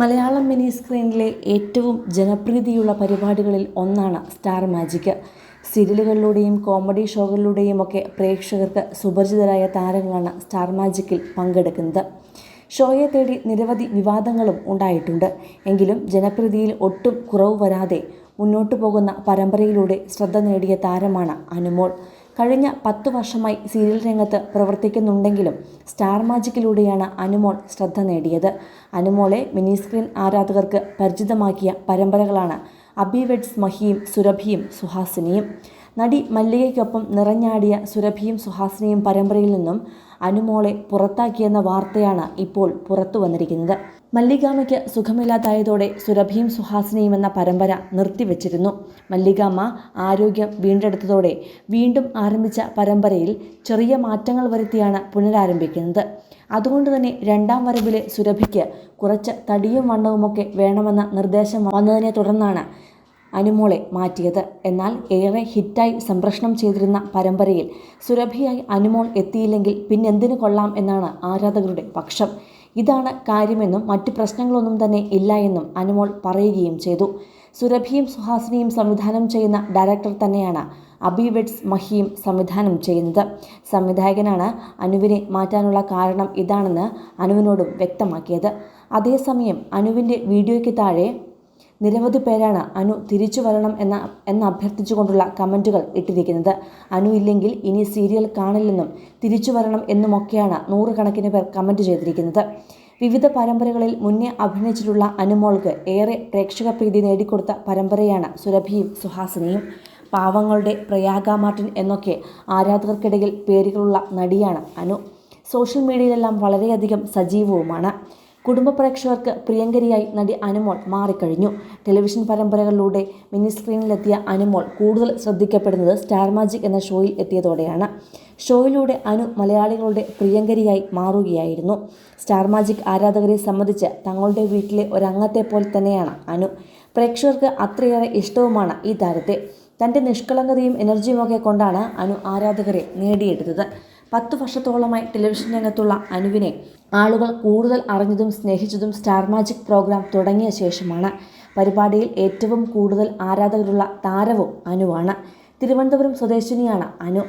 Malayalam mini സ്ക്രീനിലെ ഏറ്റവും ജനപ്രീതിയുള്ള പരിപാടികളിൽ ഒന്നാണ് സ്റ്റാർ മാജിക്. സീരിയലുകളിലൂടെയും കോമഡി ഷോകളിലൂടെയും ഒക്കെ പ്രേക്ഷകർക്ക് സുപരിചിതരായ താരങ്ങളാണ് സ്റ്റാർ മാജിക്കിൽ പങ്കെടുക്കുന്നത്. ഷോയെ തേടി നിരവധി വിവാദങ്ങളും ഉണ്ടായിട്ടുണ്ട്. എങ്കിലും ജനപ്രീതിയിൽ ഒട്ടും കുറവ് വരാതെ മുന്നോട്ടു പോകുന്ന പരമ്പരയിലൂടെ ശ്രദ്ധ നേടിയ താരമാണ് അനുമോൾ. കഴിഞ്ഞ പത്ത് വർഷമായി സീരിയൽ രംഗത്ത് പ്രവർത്തിക്കുന്നുണ്ടെങ്കിലും സ്റ്റാർ മാജിക്കിലൂടെയാണ് അനുമോൾ ശ്രദ്ധ നേടിയത്. അനുമോളെ മിനി സ്ക്രീൻ ആരാധകർക്ക് പരിചിതമാക്കിയ പരമ്പരകളാണ് അബിവെഡ്സ് മഹിയും സുരഭിയും സുഹാസിനിയും. നടി മല്ലികയ്ക്കൊപ്പം നിറഞ്ഞാടിയ സുരഭിയും സുഹാസിനിയും പരമ്പരയിൽ നിന്നും അനുമോളെ പുറത്താക്കിയെന്ന വാർത്തയാണ് ഇപ്പോൾ പുറത്തു വന്നിരിക്കുന്നത് മല്ലികാമയ്ക്ക് സുഖമില്ലാതായതോടെ സുരഭിയും സുഹാസിനിയും എന്ന പരമ്പര നിർത്തിവെച്ചിരുന്നു. മല്ലികാമ്മ ആരോഗ്യം വീണ്ടെടുത്തതോടെ വീണ്ടും ആരംഭിച്ച പരമ്പരയിൽ ചെറിയ മാറ്റങ്ങൾ വരുത്തിയാണ് പുനരാരംഭിക്കുന്നത്. അതുകൊണ്ട് തന്നെ രണ്ടാം വരവിലെ സുരഭിക്ക് കുറച്ച് തടിയും വണ്ണവുമൊക്കെ വേണമെന്ന നിർദ്ദേശം വന്നതിനെ തുടർന്നാണ് അനുമോളെ മാറ്റിയത്. എന്നാൽ ഏറെ ഹിറ്റായി സംപ്രഷണം ചെയ്തിരുന്ന പരമ്പരയിൽ സുരഭിയായി അനുമോൾ എത്തിയില്ലെങ്കിൽ പിന്നെന്തിനു കൊള്ളാം എന്നാണ് ആരാധകരുടെ പക്ഷം. ഇതാണ് കാര്യമെന്നും മറ്റു പ്രശ്നങ്ങളൊന്നും തന്നെ ഇല്ല എന്നും അനുമോൾ പറയുകയും ചെയ്തു. സുരഭിയും സുഹാസിനിയും സംവിധാനം ചെയ്യുന്ന ഡയറക്ടർ തന്നെയാണ് അബി വെഡ്സ് മഹിയും സംവിധാനം ചെയ്യുന്നത്. സംവിധായകനാണ് അനുവിനെ മാറ്റാനുള്ള കാരണം ഇതാണെന്ന് അനുവിനോടും വ്യക്തമാക്കിയത്. അതേസമയം അനുവിന്റെ വീഡിയോയ്ക്ക് താഴെ നിരവധി പേരാണ് അനു തിരിച്ചു വരണം എന്ന എന്ന് അഭ്യർത്ഥിച്ചുകൊണ്ടുള്ള കമന്റുകൾ ഇട്ടിരിക്കുന്നത്. അനു ഇല്ലെങ്കിൽ ഇനി സീരിയൽ കാണില്ലെന്നും തിരിച്ചു വരണം എന്നുമൊക്കെയാണ് നൂറുകണക്കിന് പേർ കമന്റ് ചെയ്തിരിക്കുന്നത്. വിവിധ പരമ്പരകളിൽ മുന്നേ അഭിനയിച്ചിട്ടുള്ള അനുമോൾക്ക് ഏറെ പ്രേക്ഷക പ്രീതി നേടിക്കൊടുത്ത പരമ്പരയാണ് സുരഭിയും സുഹാസിനിയും. പാവങ്ങളുടെ പ്രയാഗ മാർട്ടിൻ എന്നൊക്കെ ആരാധകർക്കിടയിൽ പേരുകളുള്ള നടിയാണ് അനു. സോഷ്യൽ മീഡിയയിലെല്ലാം വളരെയധികം സജീവവുമാണ്. കുടുംബ പ്രേക്ഷകർക്ക് പ്രിയങ്കരിയായി നടി അനുമോൾ മാറിക്കഴിഞ്ഞു. ടെലിവിഷൻ പരമ്പരകളിലൂടെ മിനി സ്ക്രീനിലെത്തിയ അനുമോൾ കൂടുതൽ ശ്രദ്ധിക്കപ്പെടുന്നത് സ്റ്റാർ മാജിക് എന്ന ഷോയിൽ എത്തിയതോടെയാണ്. ഷോയിലൂടെ അനു മലയാളികളുടെ പ്രിയങ്കരിയായി മാറുകയായിരുന്നു. സ്റ്റാർ മാജിക് ആരാധകരെ സംബന്ധിച്ച് തങ്ങളുടെ വീട്ടിലെ ഒരംഗത്തെ പോലെ തന്നെയാണ് അനു. പ്രേക്ഷകർക്ക് അത്രയേറെ ഇഷ്ടവുമാണ് ഈ താരത്തെ. തന്റെ നിഷ്കളങ്കതയും എനർജിയുമൊക്കെ കൊണ്ടാണ് അനു ആരാധകരെ നേടിയെടുത്തത്. പത്തു വർഷത്തോളമായി ടെലിവിഷൻ രംഗത്തുള്ള അനുവിനെ ആളുകൾ കൂടുതൽ അറിഞ്ഞതും സ്നേഹിച്ചതും സ്റ്റാർ മാജിക് പ്രോഗ്രാം തുടങ്ങിയ ശേഷമാണ് പരിപാടിയിൽ ഏറ്റവും കൂടുതൽ ആരാധകരുള്ള താരവും അനുവാണ്. തിരുവനന്തപുരം സ്വദേശിനിയാണ് അനു.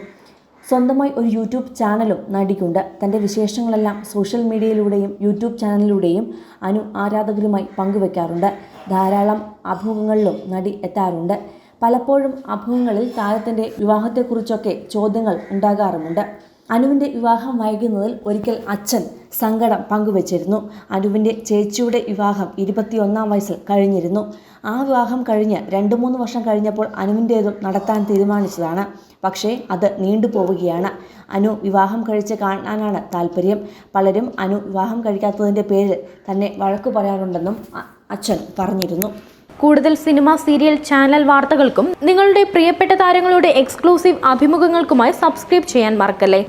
സ്വന്തമായി ഒരു യൂട്യൂബ് ചാനലും നടിക്കുണ്ട്. തന്റെ വിശേഷങ്ങളെല്ലാം സോഷ്യൽ മീഡിയയിലൂടെയും യൂട്യൂബ് ചാനലിലൂടെയും അനു ആരാധകരുമായി പങ്കുവെക്കാറുണ്ട്. ധാരാളം അഭിമുഖങ്ങളിലും നടി എത്താറുണ്ട്. പലപ്പോഴും അഭിമുഖങ്ങളിൽ താരത്തിന്റെ വിവാഹത്തെക്കുറിച്ചൊക്കെ ചോദ്യങ്ങൾ ഉണ്ടാകാറുമുണ്ട്. അനുവിന്റെ വിവാഹം വൈകുന്നതിൽ ഒരിക്കൽ അച്ഛൻ സങ്കടം പങ്കുവച്ചിരുന്നു. അനുവിന്റെ ചേച്ചിയുടെ വിവാഹം ഇരുപത്തിയൊന്നാം വയസ്സിൽ കഴിഞ്ഞിരുന്നു. ആ വിവാഹം കഴിഞ്ഞ് രണ്ട് മൂന്ന് വർഷം കഴിഞ്ഞപ്പോൾ അനുവിന്റേതും നടത്താൻ തീരുമാനിച്ചതാണ്. പക്ഷേ അത് നീണ്ടുപോവുകയാണ് അനു വിവാഹം കഴിച്ച് കാണാനാണ് താല്പര്യം പലരും അനു വിവാഹം കഴിക്കാത്തതിന്റെ പേരിൽ തന്നെ വഴക്കു പറയാറുണ്ടെന്നും അച്ഛൻ പറഞ്ഞിരുന്നു. കൂടുതൽ സിനിമ സീരിയൽ ചാനൽ വാർത്തകൾക്കും നിങ്ങളുടെ പ്രിയപ്പെട്ട താരങ്ങളുടെ എക്സ്ക്ലൂസീവ് അഭിമുഖങ്ങൾക്കുമായി സബ്സ്ക്രൈബ് ചെയ്യാൻ മറക്കല്ലേ?